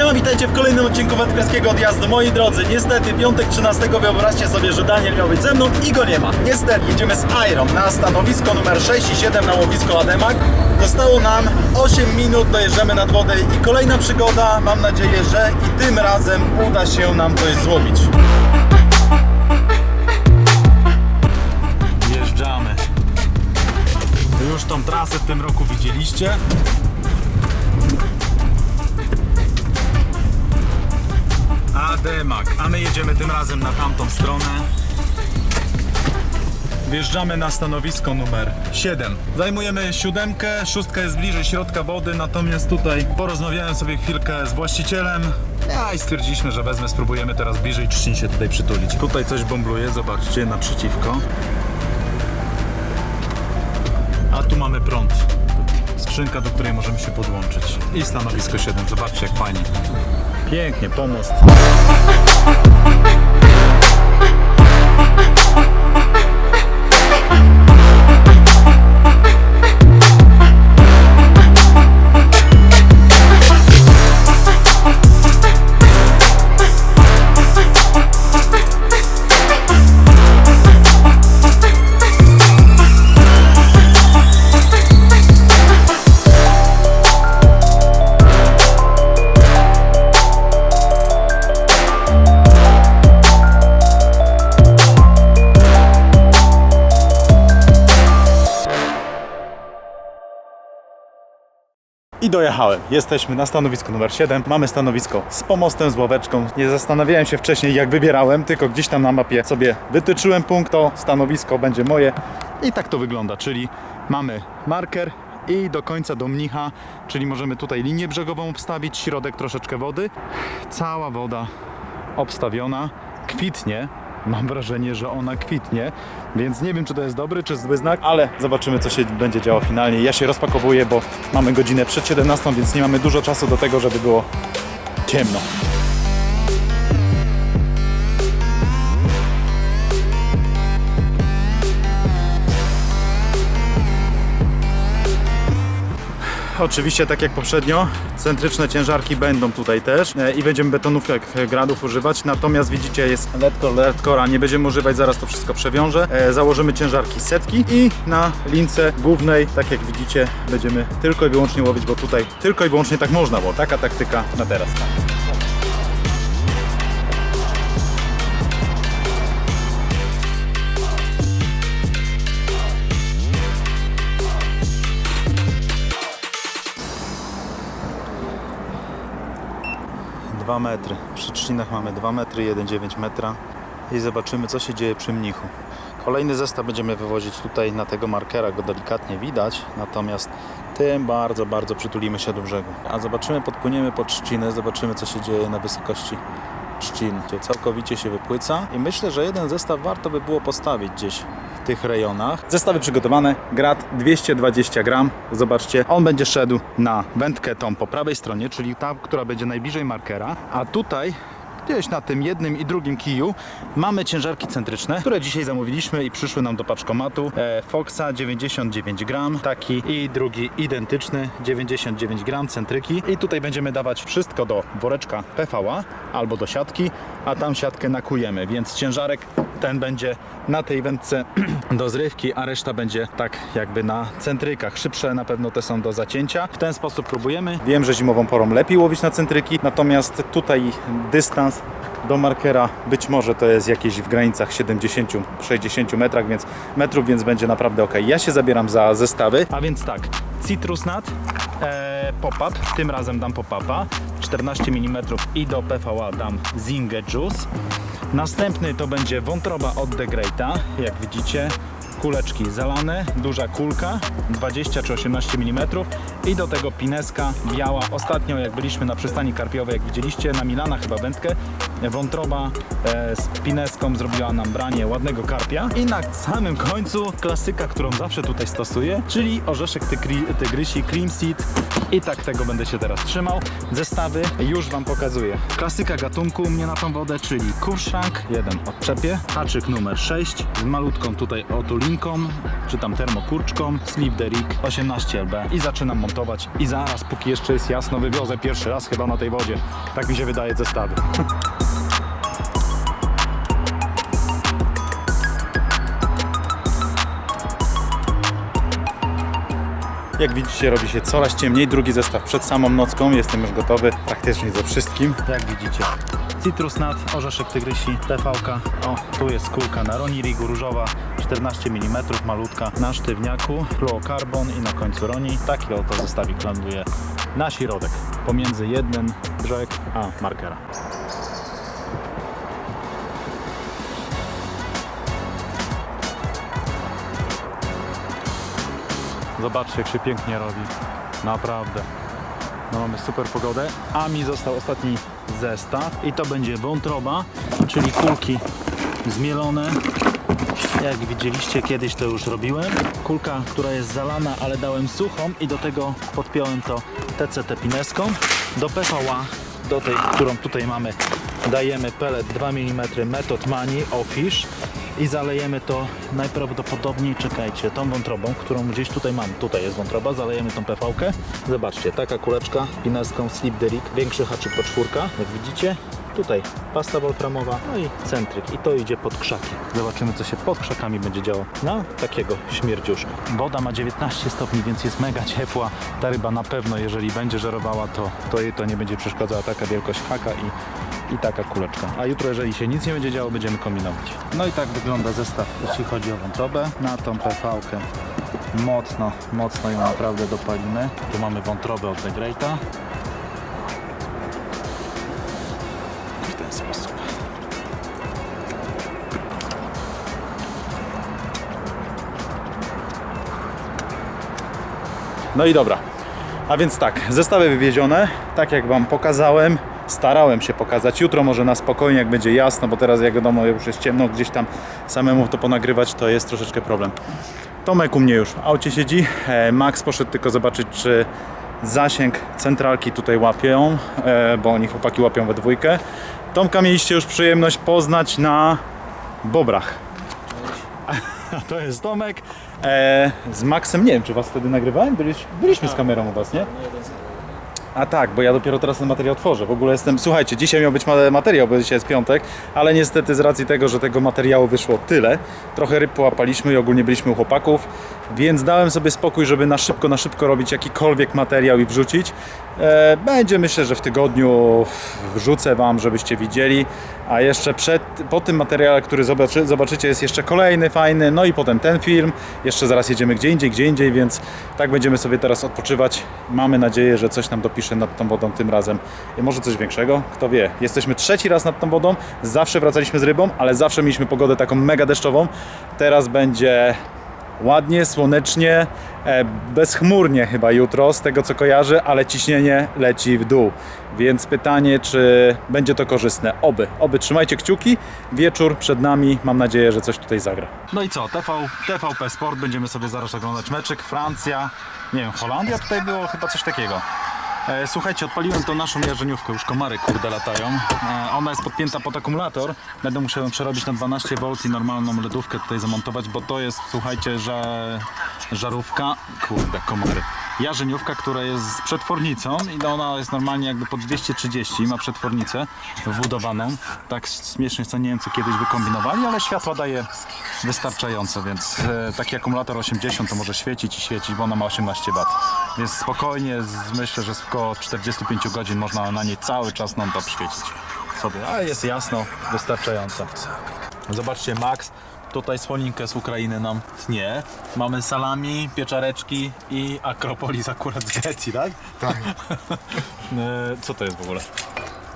Siema, witajcie w kolejnym odcinku wędkarskiego odjazdu. Moi drodzy, niestety piątek 13 wyobraźcie sobie, że Daniel miał być ze mną i go nie ma. Niestety, jedziemy z Iron na stanowisko numer 6 i 7 na łowisko Ademak. Zostało nam 8 minut, dojeżdżamy nad wodę i kolejna przygoda. Mam nadzieję, że i tym razem uda się nam coś złowić. Wjeżdżamy. Już tą trasę w tym roku widzieliście. Ademak, a my jedziemy tym razem na tamtą stronę. Wjeżdżamy na stanowisko numer 7. Zajmujemy siódemkę, szóstka jest bliżej środka wody, natomiast tutaj porozmawiałem sobie chwilkę z właścicielem. Ja i stwierdziliśmy, że wezmę, spróbujemy teraz bliżej trzcin się tutaj przytulić. Tutaj coś bąbluje, zobaczcie, naprzeciwko. A tu mamy prąd. Skrzynka, do której możemy się podłączyć. I stanowisko 7, zobaczcie jak fajnie. Pięknie, pomost. I dojechałem. Jesteśmy na stanowisku numer 7. Mamy stanowisko z pomostem, z ławeczką. Nie zastanawiałem się wcześniej jak wybierałem, tylko gdzieś tam na mapie sobie wytyczyłem punkt, to stanowisko będzie moje. I tak to wygląda, czyli mamy marker i do końca do mnicha, czyli możemy tutaj linię brzegową obstawić, środek troszeczkę wody. Cała woda obstawiona, kwitnie. Mam wrażenie, że ona kwitnie, więc nie wiem, czy to jest dobry, czy zły znak, ale zobaczymy, co się będzie działo finalnie. Ja się rozpakowuję, bo mamy godzinę przed 17, więc nie mamy dużo czasu do tego, żeby było ciemno. Oczywiście, tak jak poprzednio, centryczne ciężarki będą tutaj też e, i będziemy betonówek gradów używać. Natomiast widzicie, jest letko, letkora, nie będziemy używać, zaraz to wszystko przewiążę. E, Założymy ciężarki setki i na lince głównej, tak jak widzicie, będziemy tylko i wyłącznie łowić, bo tutaj tylko i wyłącznie tak można, bo taka taktyka na teraz. Dwa metry. Przy trzcinach mamy 2 metry, 1,9 metra i zobaczymy co się dzieje przy mnichu. Kolejny zestaw będziemy wywozić tutaj na tego markera, go delikatnie widać, natomiast tym bardzo, bardzo przytulimy się do brzegu. A zobaczymy, podpłyniemy pod trzciny, zobaczymy co się dzieje na wysokości trzcin, gdzie całkowicie się wypłyca i myślę, że jeden zestaw warto by było postawić gdzieś tych rejonach. Zestawy przygotowane, grat 220 gram, zobaczcie, on będzie szedł na wędkę tą po prawej stronie, czyli ta, która będzie najbliżej markera, a tutaj gdzieś na tym jednym i drugim kiju mamy ciężarki centryczne, które dzisiaj zamówiliśmy i przyszły nam do paczkomatu. E, Foxa 99 gram, taki i drugi identyczny 99 gram centryki i tutaj będziemy dawać wszystko do woreczka PVA albo do siatki, a tam siatkę nakujemy, więc ciężarek ten będzie na tej wędce do zrywki, a reszta będzie tak jakby na centrykach. Szybsze na pewno te są do zacięcia. W ten sposób próbujemy. Wiem, że zimową porą lepiej łowić na centryki, natomiast tutaj dystans do markera być może to jest jakieś w granicach 70-60 metrach, więc metrów, więc będzie naprawdę ok. Ja się zabieram za zestawy. A więc tak, Citrus Nut, e, pop-up, tym razem dam pop-upa, 14 mm i do PVA dam Zinge Juice. Następny to będzie wątroba od The Greata, jak widzicie. Kuleczki zalane, duża kulka, 20 czy 18 mm i do tego pineska biała. Ostatnio jak byliśmy na przystani karpiowej, jak widzieliście, na Milana chyba wędkę, wątroba e, z pineską zrobiła nam branie ładnego karpia. I na samym końcu klasyka, którą zawsze tutaj stosuję, czyli orzeszek tygry, tygrysi Cream Seed. I tak tego będę się teraz trzymał. Zestawy już Wam pokazuję. Klasyka gatunku u mnie na tą wodę, czyli kurszank, jeden odczepie, haczyk numer 6 z malutką tutaj otuliną czy tam termokurczką, Sleep the Rig 18LB i zaczynam montować i zaraz, póki jeszcze jest jasno, wywiozę pierwszy raz chyba na tej wodzie. Tak mi się wydaje zestawy. Jak widzicie robi się coraz ciemniej, drugi zestaw przed samą nocką, jestem już gotowy praktycznie ze wszystkim. Jak widzicie Citrus Nut, orzeszek tygrysi, TVK, o tu jest kulka na Ronirigu różowa, 14 mm, malutka, na sztywniaku, fluocarbon i na końcu Roni. Taki oto zestawik ląduje na środek, pomiędzy jeden brzeg a markera. Zobaczcie, jak się pięknie robi. Naprawdę. No mamy super pogodę. A mi został ostatni zestaw i to będzie wątroba, czyli kulki zmielone. Jak widzieliście, kiedyś to już robiłem. Kulka, która jest zalana, ale dałem suchą i do tego podpiąłem to TCT pineską. Do PVA, do tej, którą tutaj mamy, dajemy pelet 2 mm Method Mani Office i zalejemy to najprawdopodobniej, czekajcie, tą wątrobą, którą gdzieś tutaj mam, tutaj jest wątroba, zalejemy tą PV-kę. Zobaczcie, taka kuleczka pineską Slip Rig, większy haczyk po czwórka, jak widzicie. Tutaj pasta wolframowa, no i centryk i to idzie pod krzaki. Zobaczymy co się pod krzakami będzie działo na takiego śmierdziuszka. Woda ma 19 stopni, więc jest mega ciepła. Ta ryba na pewno, jeżeli będzie żerowała, to, to jej to nie będzie przeszkadzała taka wielkość haka i, i taka kuleczka. A jutro, jeżeli się nic nie będzie działo, będziemy kombinować. No i tak wygląda zestaw, jeśli chodzi o wątrobę. Na tą PV-kę mocno, mocno ją naprawdę dopalimy. Tu mamy wątrobę od The Greata. W ten sposób. No i dobra. A więc tak, zestawy wywiezione, tak jak Wam pokazałem, starałem się pokazać. Jutro może na spokojnie, jak będzie jasno, bo teraz jak wiadomo już jest ciemno, gdzieś tam samemu to ponagrywać to jest troszeczkę problem. Tomek u mnie już w aucie siedzi. E, Max poszedł tylko zobaczyć, czy zasięg centralki tutaj łapią, e, bo oni chłopaki łapią we dwójkę. Tomka mieliście już przyjemność poznać na Bobrach. A to jest Tomek. E, z Maxem nie wiem, czy was wtedy nagrywałem? Byliś, byliśmy z kamerą u was, nie? A tak, bo ja dopiero teraz ten materiał tworzę. W ogóle jestem. Słuchajcie, dzisiaj miał być ma- materiał, bo dzisiaj jest piątek, ale niestety z racji tego, że tego materiału wyszło tyle, trochę ryb połapaliśmy i ogólnie byliśmy u chłopaków, więc dałem sobie spokój, żeby na szybko, na szybko robić jakikolwiek materiał i wrzucić. E, będzie myślę, że w tygodniu wrzucę Wam, żebyście widzieli. A jeszcze przed, po tym materiale, który zobaczy, zobaczycie, jest jeszcze kolejny fajny, no i potem ten film. Jeszcze zaraz jedziemy gdzie indziej, gdzie indziej, więc tak będziemy sobie teraz odpoczywać. Mamy nadzieję, że coś nam dopisze nad tą wodą tym razem. Może coś większego, kto wie. Jesteśmy trzeci raz nad tą wodą, zawsze wracaliśmy z rybą, ale zawsze mieliśmy pogodę taką mega deszczową. Teraz będzie ładnie, słonecznie, e, bezchmurnie chyba jutro, z tego co kojarzę, ale ciśnienie leci w dół. Więc pytanie, czy będzie to korzystne? Oby, oby trzymajcie kciuki. Wieczór przed nami, mam nadzieję, że coś tutaj zagra. No i co, TV, TVP Sport, będziemy sobie zaraz oglądać meczyk. Francja, nie wiem, Holandia tutaj było, chyba coś takiego. E, Słuchajcie, odpaliłem tą naszą jarzeniówkę, już komary kurde latają. E, Ona jest podpięta pod akumulator. Będę musiał ją przerobić na 12 V i normalną lodówkę tutaj zamontować, bo to jest, słuchajcie, że żarówka, kurde, komary. Jarzeniówka, która jest z przetwornicą i ona jest normalnie jakby po 230, ma przetwornicę wbudowaną. Tak śmiesznie co nie wiem co kiedyś wykombinowali, ale światła daje wystarczająco, więc e, taki akumulator 80 to może świecić i świecić, bo ona ma 18 W. Więc spokojnie, z, myślę, że około 45 godzin można na niej cały czas non-stop świecić sobie, ale jest jasno, wystarczająco. Zobaczcie, Max, tutaj słoninkę z Ukrainy nam tnie. Mamy salami, pieczareczki i Akropolis akurat z Grecji, tak? Tak, E, Co to jest w ogóle?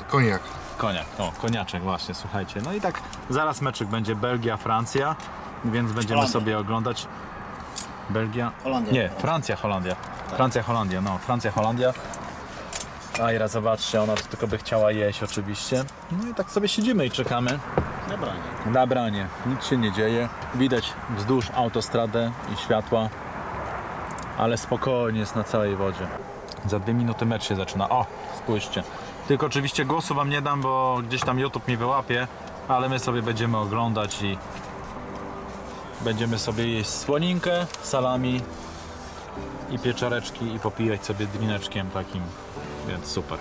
koniak. Koniak, o, koniaczek właśnie, słuchajcie. No i tak zaraz meczyk będzie Belgia, Francja, więc będziemy Holandia. sobie oglądać Belgia. Holandia. Nie, Francja, Holandia. Francja, Holandia, no, Francja, Holandia. Ajra, zobaczcie, ona to tylko by chciała jeść oczywiście. No i tak sobie siedzimy i czekamy Dobra, nie. na branie. Nic się nie dzieje. Widać wzdłuż autostradę i światła, ale spokojnie jest na całej wodzie. Za dwie minuty mecz się zaczyna. O, spójrzcie. Tylko oczywiście głosu wam nie dam, bo gdzieś tam YouTube mi wyłapie, ale my sobie będziemy oglądać i Będziemy sobie jeść słoninkę, salami i pieczareczki i popijać sobie drineczkiem takim, więc super.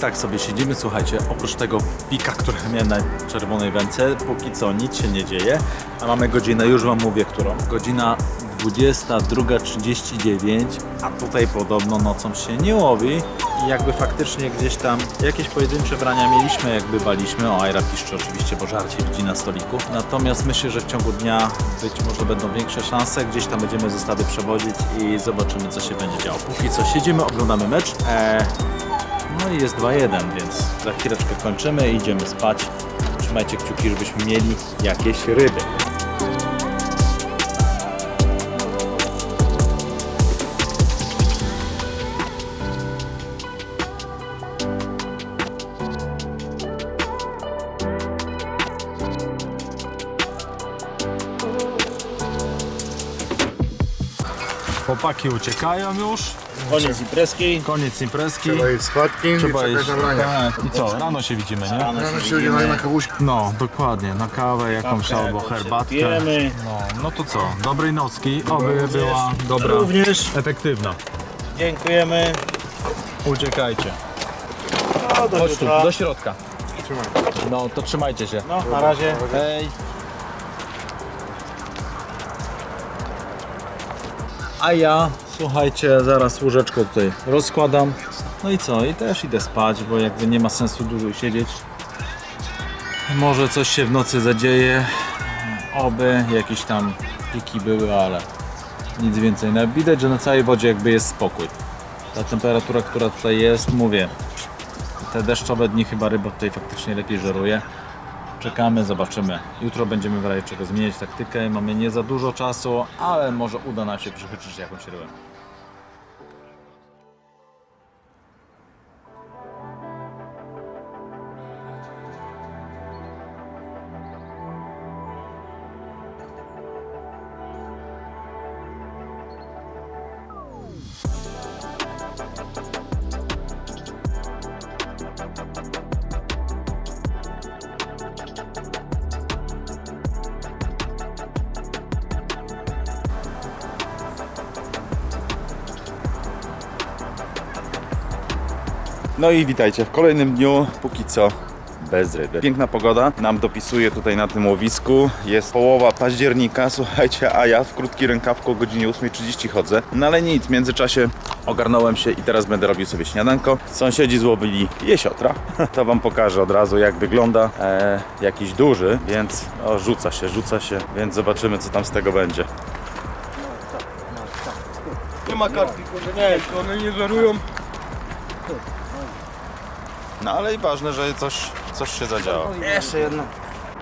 Tak sobie siedzimy, słuchajcie, oprócz tego pika, który miałem na czerwonej wędce, póki co nic się nie dzieje, a mamy godzinę, już Wam mówię, którą. Godzina 22.39, a tutaj podobno nocą się nie łowi i jakby faktycznie gdzieś tam jakieś pojedyncze brania mieliśmy, jak bywaliśmy, o Aira piszczy oczywiście, bo żarcie widzi na stoliku, natomiast myślę, że w ciągu dnia być może będą większe szanse, gdzieś tam będziemy zestawy przewodzić i zobaczymy, co się będzie działo. Póki co siedzimy, oglądamy mecz, eee, no i jest 2-1, więc za chwileczkę kończymy idziemy spać. Trzymajcie kciuki, żebyśmy mieli jakieś ryby. Chłopaki uciekają już. Koniec imprezki. Koniec imprezki. Trzeba iść spatki i Trzeba czekać iść. na brania. Tak. I co, rano się widzimy, nie? Rano się udzielają na kawuśkę. No, dokładnie, na kawę jakąś Kawkę albo jakąś herbatkę. No, no to co, dobrej nocki, oby była dobra, Również efektywna. dziękujemy. Uciekajcie. No, do Chodź tu, jutra. do środka. Trzymaj. No, to trzymajcie się. No, na razie. Hej. A ja, słuchajcie, zaraz łóżeczko tutaj rozkładam. No i co? I też idę spać, bo jakby nie ma sensu dłużej siedzieć. Może coś się w nocy zadzieje. Oby jakieś tam piki były, ale nic więcej. No, widać, że na całej wodzie jakby jest spokój. Ta temperatura, która tutaj jest, mówię, te deszczowe dni chyba ryba tutaj faktycznie lepiej żeruje. Czekamy, zobaczymy. Jutro będziemy w razie czego zmieniać taktykę. Mamy nie za dużo czasu, ale może uda nam się przychytrzyć jakąś rybę. No i witajcie w kolejnym dniu, póki co bez ryby. Piękna pogoda nam dopisuje tutaj na tym łowisku. Jest połowa października, słuchajcie, a ja w krótki rękawku o godzinie 8.30 chodzę. No ale nic, w międzyczasie ogarnąłem się i teraz będę robił sobie śniadanko. Sąsiedzi złowili jesiotra. To wam pokażę od razu jak wygląda. E, jakiś duży, więc o, rzuca się, rzuca się, więc zobaczymy co tam z tego będzie. Nie ma kartki, kurde, nie, one nie żerują. No ale i ważne, że coś, coś się zadziało. Jeszcze jedno.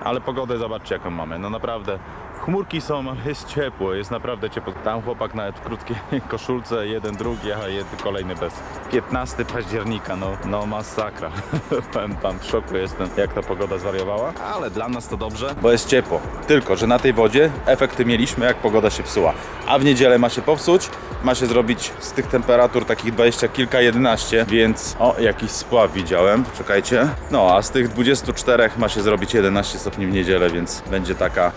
Ale pogodę zobaczcie jaką mamy. No naprawdę. Chmurki są, ale jest ciepło, jest naprawdę ciepło. Tam chłopak nawet w krótkiej koszulce, jeden, drugi, a jeden kolejny bez. 15 października, no, no masakra. Powiem tam w szoku jestem, jak ta pogoda zwariowała. Ale dla nas to dobrze, bo jest ciepło. Tylko, że na tej wodzie efekty mieliśmy, jak pogoda się psuła. A w niedzielę ma się popsuć, ma się zrobić z tych temperatur takich 20 kilka, 11, więc o, jakiś spław widziałem, czekajcie. No, a z tych 24 ma się zrobić 11 stopni w niedzielę, więc będzie taka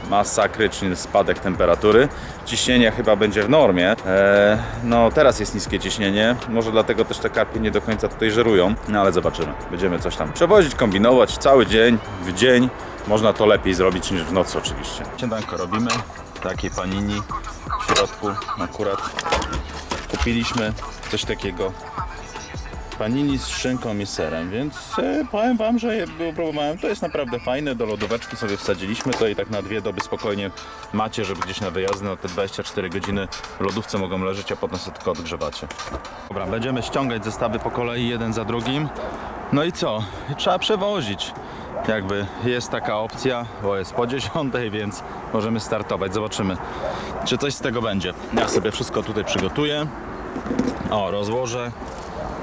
spadek temperatury. Ciśnienie chyba będzie w normie. Eee, no, teraz jest niskie ciśnienie, może dlatego też te karpie nie do końca tutaj żerują, no ale zobaczymy. Będziemy coś tam przewozić, kombinować cały dzień, w dzień. Można to lepiej zrobić niż w nocy oczywiście. Śniadanko robimy, takie panini w środku akurat kupiliśmy coś takiego panini z szynką i serem, więc e, powiem Wam, że je próbowałem, to jest naprawdę fajne, do lodóweczki sobie wsadziliśmy to i tak na dwie doby spokojnie macie, żeby gdzieś na wyjazdy na te 24 godziny lodówce mogą leżeć, a potem sobie tylko odgrzewacie. Dobra, będziemy ściągać zestawy po kolei, jeden za drugim. No i co? Trzeba przewozić. Jakby jest taka opcja, bo jest po 10, więc możemy startować. Zobaczymy, czy coś z tego będzie. Ja sobie wszystko tutaj przygotuję. O, rozłożę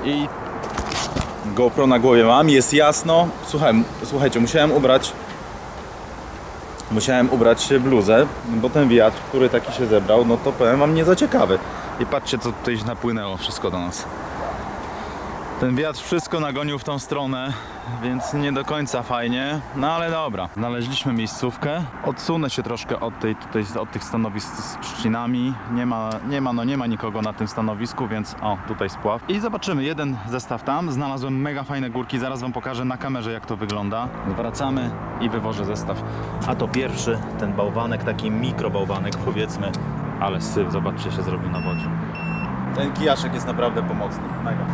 i GoPro na głowie mam, jest jasno. Słuchaj, słuchajcie, musiałem ubrać musiałem ubrać bluzę, bo ten wiatr, który taki się zebrał, no to powiem wam nie za ciekawy. I patrzcie co tutaj napłynęło wszystko do nas. Ten wiatr wszystko nagonił w tą stronę, więc nie do końca fajnie, no ale dobra. Znaleźliśmy miejscówkę. Odsunę się troszkę od, tej, tutaj, od tych stanowisk z trzcinami. Nie ma, nie, ma, no nie ma nikogo na tym stanowisku, więc o, tutaj spław. I zobaczymy, jeden zestaw tam. Znalazłem mega fajne górki, zaraz Wam pokażę na kamerze jak to wygląda. Wracamy i wywożę zestaw. A to pierwszy, ten bałwanek, taki mikrobałwanek powiedzmy. Ale syf, zobaczcie, się zrobił na wodzie. Ten kijaszek jest naprawdę pomocny. Mega.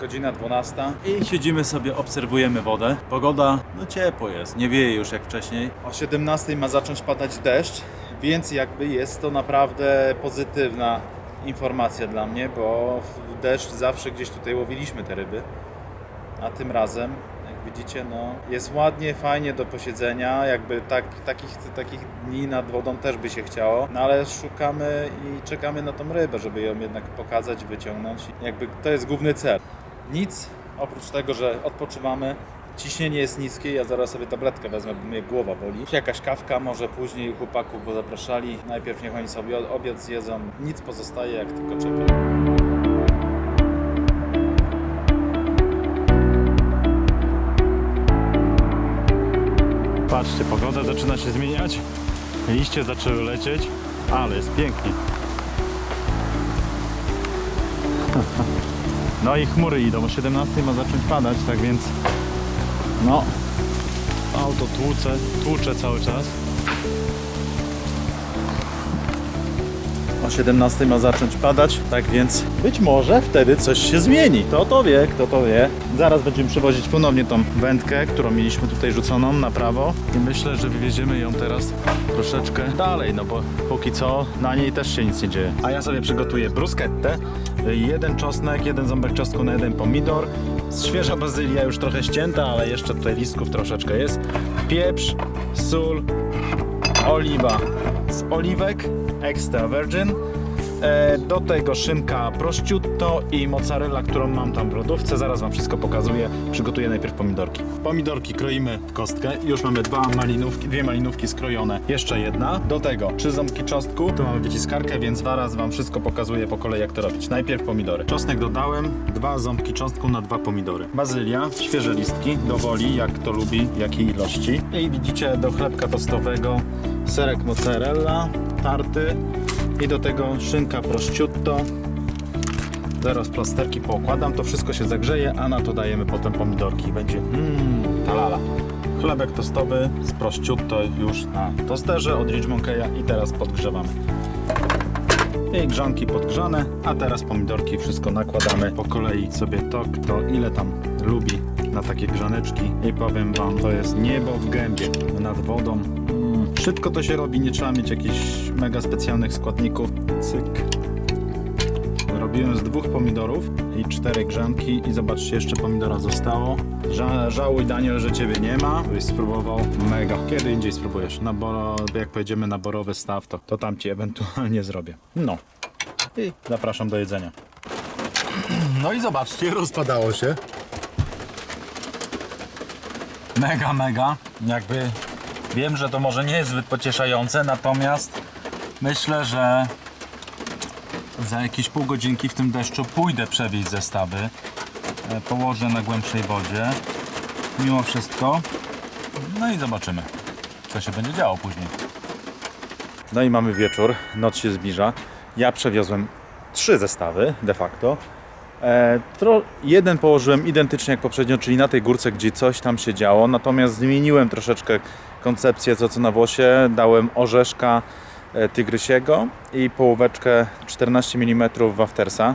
Godzina 12 i siedzimy sobie, obserwujemy wodę. Pogoda, no ciepło jest, nie wieje już jak wcześniej. O 17 ma zacząć padać deszcz, więc jakby jest to naprawdę pozytywna informacja dla mnie, bo w deszcz zawsze gdzieś tutaj łowiliśmy te ryby. A tym razem, jak widzicie, no, jest ładnie, fajnie do posiedzenia. Jakby tak, takich, takich dni nad wodą też by się chciało. No ale szukamy i czekamy na tą rybę, żeby ją jednak pokazać, wyciągnąć. Jakby to jest główny cel. Nic oprócz tego, że odpoczywamy. Ciśnienie jest niskie, ja zaraz sobie tabletkę wezmę, bo mnie głowa boli. Jakaś kawka, może później chłopaków, bo zapraszali. Najpierw niech oni sobie obiad zjedzą. Nic pozostaje, jak tylko czekać. Patrzcie, pogoda zaczyna się zmieniać. Liście zaczęły lecieć, ale jest pięknie. No i chmury idą, o 17 ma zacząć padać, tak więc no auto tłucze, tłucze cały czas. O 17 ma zacząć padać, tak więc być może wtedy coś się zmieni. Kto to wie, kto to wie. Zaraz będziemy przewozić ponownie tą wędkę, którą mieliśmy tutaj rzuconą na prawo. I myślę, że wywieziemy ją teraz troszeczkę dalej, no bo póki co na niej też się nic nie dzieje. A ja sobie przygotuję bruschettę. Jeden czosnek, jeden ząbek czosnku na jeden pomidor. Świeża bazylia już trochę ścięta, ale jeszcze tutaj listków troszeczkę jest. Pieprz, sól, oliwa z oliwek extra virgin. E, do tego szynka prosciutto i mozzarella, którą mam tam w lodówce. Zaraz Wam wszystko pokazuję. Przygotuję najpierw pomidorki. Pomidorki kroimy w kostkę. Już mamy dwa malinówki, dwie malinówki skrojone. Jeszcze jedna. Do tego trzy ząbki czosnku. Tu mamy wyciskarkę, więc zaraz Wam wszystko pokazuję po kolei, jak to robić. Najpierw pomidory. Czosnek dodałem, dwa ząbki czosnku na dwa pomidory. Bazylia, świeże listki, do woli, jak to lubi, jakiej ilości. I widzicie, do chlebka tostowego serek mozzarella, tarty i do tego szynka prosciutto. Zaraz plasterki poukładam, to wszystko się zagrzeje, a na to dajemy potem pomidorki. Będzie mmm, talala. Chlebek tostowy z prosciutto już na tosterze od Monkeya i teraz podgrzewamy. I grzanki podgrzane, a teraz pomidorki wszystko nakładamy po kolei sobie to, kto ile tam lubi na takie grzaneczki i powiem Wam, to jest niebo w gębie nad wodą. Szybko to się robi, nie trzeba mieć jakichś mega specjalnych składników. Cyk. Robiłem z dwóch pomidorów i cztery grzanki i zobaczcie, jeszcze pomidora zostało. Ża żałuj Daniel, że Ciebie nie ma, byś spróbował. Mega. Kiedy indziej spróbujesz. Na boro, jak pojedziemy na borowy staw, to, to tam Ci ewentualnie zrobię. No. I zapraszam do jedzenia. No i zobaczcie, rozpadało się. Mega, mega. Jakby wiem, że to może nie jest zbyt pocieszające, natomiast myślę, że za jakieś pół godzinki w tym deszczu pójdę przewieźć zestawy. E, Położę na głębszej wodzie. Mimo wszystko. No i zobaczymy, co się będzie działo później. No i mamy wieczór, noc się zbliża. Ja przewiozłem trzy zestawy de facto. E, tro, jeden położyłem identycznie jak poprzednio, czyli na tej górce, gdzie coś tam się działo. Natomiast zmieniłem troszeczkę koncepcję co co na włosie. Dałem orzeszka e, tygrysiego i połóweczkę 14 mm waftersa.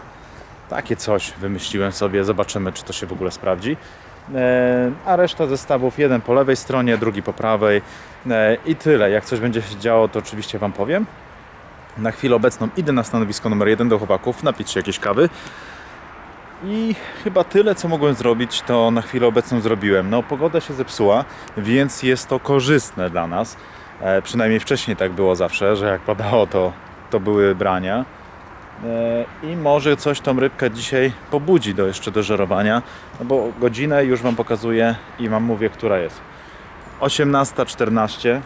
Takie coś wymyśliłem sobie, zobaczymy czy to się w ogóle sprawdzi. E, A reszta zestawów, jeden po lewej stronie, drugi po prawej. I tyle. Jak coś będzie się działo, to oczywiście Wam powiem. Na chwilę obecną idę na stanowisko numer jeden do chłopaków, napić się jakieś kawy. I chyba tyle, co mogłem zrobić, to na chwilę obecną zrobiłem. No, pogoda się zepsuła, więc jest to korzystne dla nas. E, przynajmniej wcześniej tak było zawsze, że jak padało, to, to były brania. E, I może coś tą rybkę dzisiaj pobudzi do jeszcze do żerowania, no bo godzinę już Wam pokazuję i Wam mówię, która jest. 18.14,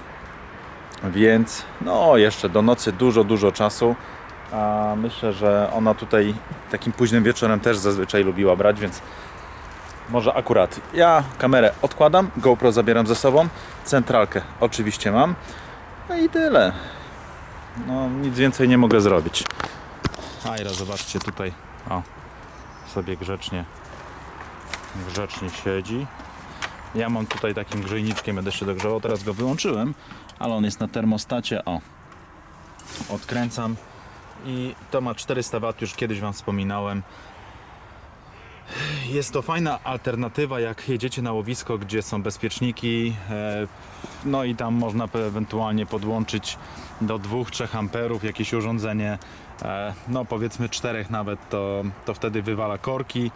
więc no jeszcze do nocy dużo, dużo czasu. A myślę, że ona tutaj takim późnym wieczorem też zazwyczaj lubiła brać, więc może akurat. Ja kamerę odkładam, GoPro zabieram ze sobą, centralkę oczywiście mam. No i tyle. No nic więcej nie mogę zrobić. Ajra, zobaczcie tutaj. O, sobie grzecznie grzecznie siedzi. Ja mam tutaj takim grzejniczkiem, będę się dogrzewał. Teraz go wyłączyłem, ale on jest na termostacie. O, odkręcam i to ma 400 W, już kiedyś Wam wspominałem. Jest to fajna alternatywa, jak jedziecie na łowisko, gdzie są bezpieczniki, e, no i tam można ewentualnie podłączyć do 2-3 amperów jakieś urządzenie, e, no powiedzmy 4 nawet, to, to wtedy wywala korki.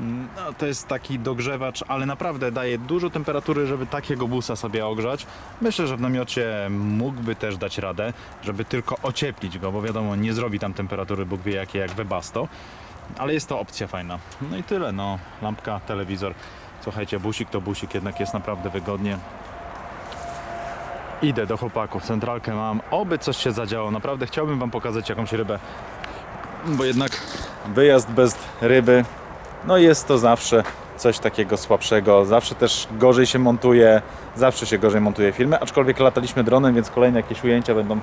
No, to jest taki dogrzewacz, ale naprawdę daje dużo temperatury, żeby takiego busa sobie ogrzać. Myślę, że w namiocie mógłby też dać radę, żeby tylko ocieplić go, bo wiadomo, nie zrobi tam temperatury Bóg wie jakie jak Webasto. Ale jest to opcja fajna. No i tyle, no. Lampka, telewizor. Słuchajcie, busik to busik, jednak jest naprawdę wygodnie. Idę do chłopaków, centralkę mam. Oby coś się zadziało. Naprawdę chciałbym Wam pokazać jakąś rybę. Bo jednak wyjazd bez ryby, no jest to zawsze coś takiego słabszego. Zawsze też gorzej się montuje, zawsze się gorzej montuje filmy. Aczkolwiek lataliśmy dronem, więc kolejne jakieś ujęcia będą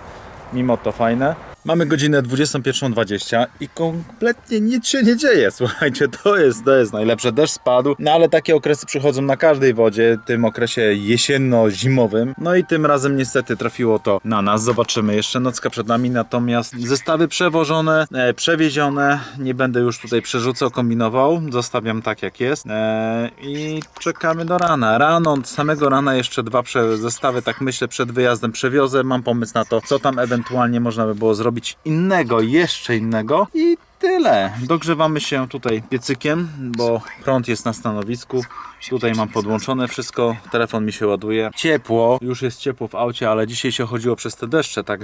mimo to fajne. Mamy godzinę 21.20 i kompletnie nic się nie dzieje. Słuchajcie, to jest, to jest najlepsze. Deszcz spadł, no ale takie okresy przychodzą na każdej wodzie, tym okresie jesienno-zimowym. No i tym razem niestety trafiło to na nas. Zobaczymy. Jeszcze nocka przed nami, natomiast zestawy przewożone, e, przewiezione. Nie będę już tutaj przerzucał, kombinował. Zostawiam tak jak jest. E, I czekamy do rana. Rano, od samego rana jeszcze dwa zestawy, tak myślę, przed wyjazdem przewiozę. Mam pomysł na to, co tam ewentualnie można by było zrobić innego, jeszcze innego. I tyle. Dogrzewamy się tutaj piecykiem, bo prąd jest na stanowisku. Tutaj mam podłączone wszystko, telefon mi się ładuje. Ciepło, już jest ciepło w aucie, ale dzisiaj się chodziło przez te deszcze, tak,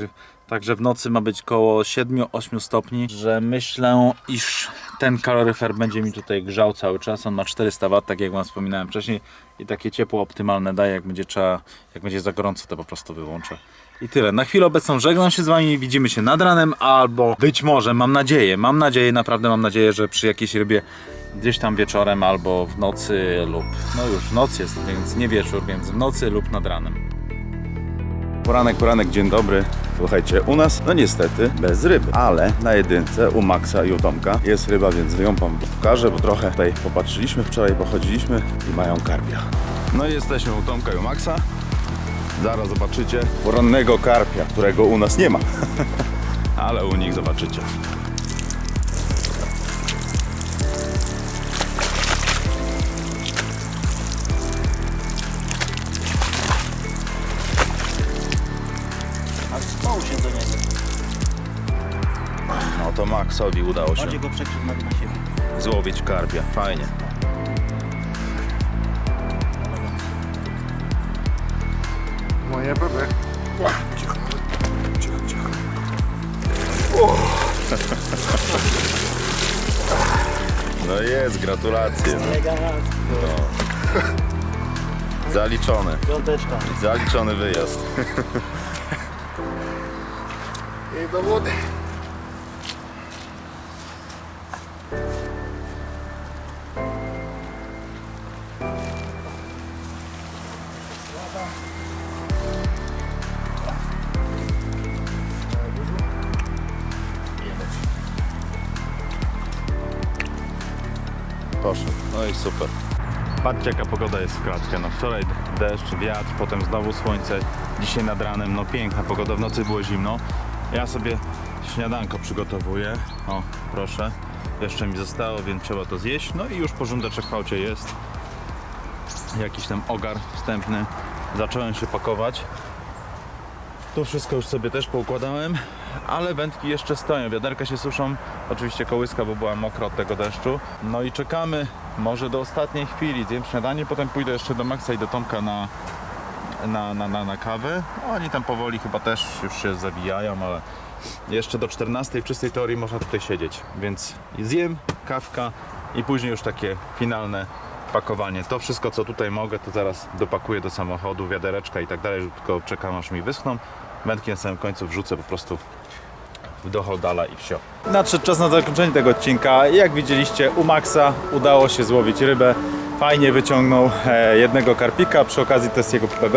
także w nocy ma być koło 7-8 stopni, że myślę, iż ten kaloryfer będzie mi tutaj grzał cały czas. On ma 400 W, tak jak Wam wspominałem wcześniej i takie ciepło optymalne daje, jak będzie trzeba, jak będzie za gorąco, to po prostu wyłączę. I tyle. Na chwilę obecną żegnam się z Wami. Widzimy się nad ranem, albo być może, mam nadzieję, mam nadzieję, naprawdę mam nadzieję, że przy jakiejś rybie gdzieś tam wieczorem albo w nocy lub, no już noc jest, więc nie wieczór, więc w nocy lub nad ranem. Poranek, poranek, dzień dobry. Słuchajcie, u nas, no niestety, bez ryby, ale na jedynce u Maxa i u Tomka jest ryba, więc ją wam pokażę, bo trochę tutaj popatrzyliśmy wczoraj, pochodziliśmy i mają karpia. No i jesteśmy u Tomka i u Maxa. Zaraz zobaczycie, Porannego karpia, którego u nas nie ma. ale u nich zobaczycie. No to Maxowi udało się Bardziej go przekrzycz na na siebie. złowić karpia. Fajnie. Moje bebe. No jest, gratulacje. No. Elegancko. Zaliczone. Piąteczka. Zaliczony wyjazd. I do wody. Poszedł. No i super. Patrzcie jaka pogoda jest w kratkę. No wczoraj deszcz, wiatr, potem znowu słońce. Dzisiaj nad ranem, no piękna pogoda, w nocy było zimno. Ja sobie śniadanko przygotowuję. O, proszę. Jeszcze mi zostało, więc trzeba to zjeść. No i już porządeczek w aucie jest. Jakiś tam ogar wstępny. Zacząłem się pakować. To wszystko już sobie też poukładałem. Ale wędki jeszcze stoją, wiaderka się suszą, oczywiście kołyska, bo była mokra od tego deszczu. No i czekamy, może do ostatniej chwili, zjem śniadanie, potem pójdę jeszcze do Maxa i do Tomka na, na, na, na, na kawę. No, oni tam powoli chyba też już się zawijają, ale jeszcze do 14 w czystej teorii można tutaj siedzieć, więc zjem, kawka i później już takie finalne pakowanie. To wszystko co tutaj mogę to zaraz dopakuję do samochodu, wiadereczka i tak dalej, tylko czekam aż mi wyschną. Wędki na samym końcu wrzucę po prostu do holdala i wsio. Nadszedł czas na zakończenie tego odcinka. Jak widzieliście, u Maxa udało się złowić rybę. Fajnie wyciągnął e, jednego karpika, przy okazji to jest jego PB.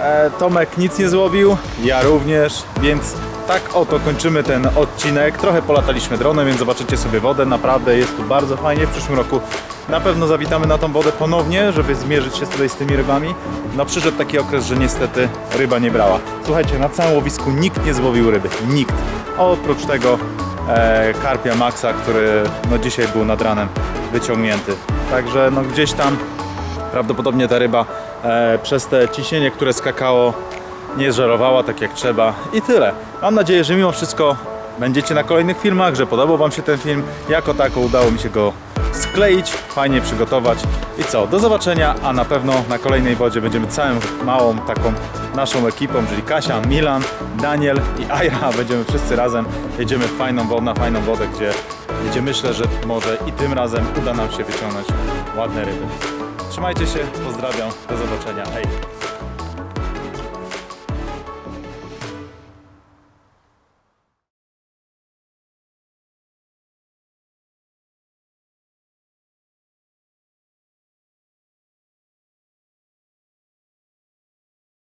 E, Tomek nic nie złowił, ja również, więc tak oto kończymy ten odcinek. Trochę polataliśmy dronem, więc zobaczycie sobie wodę. Naprawdę jest tu bardzo fajnie. W przyszłym roku na pewno zawitamy na tą wodę ponownie, żeby zmierzyć się tutaj z tymi rybami. No przyszedł taki okres, że niestety ryba nie brała. Słuchajcie, na całym łowisku nikt nie złowił ryby. Nikt. Oprócz tego e, karpia Maxa, który no, dzisiaj był nad ranem wyciągnięty. Także no, gdzieś tam prawdopodobnie ta ryba e, przez te ciśnienie, które skakało, nie żerowała tak jak trzeba i tyle. Mam nadzieję, że mimo wszystko będziecie na kolejnych filmach, że podobał Wam się ten film. Jako tako udało mi się go skleić, fajnie przygotować. I co, do zobaczenia, a na pewno na kolejnej wodzie będziemy całą małą taką naszą ekipą, czyli Kasia, Milan, Daniel i Aja. Będziemy wszyscy razem, jedziemy w fajną wodę, na fajną wodę, gdzie, gdzie myślę, że może i tym razem uda nam się wyciągnąć ładne ryby. Trzymajcie się, pozdrawiam, do zobaczenia, hej!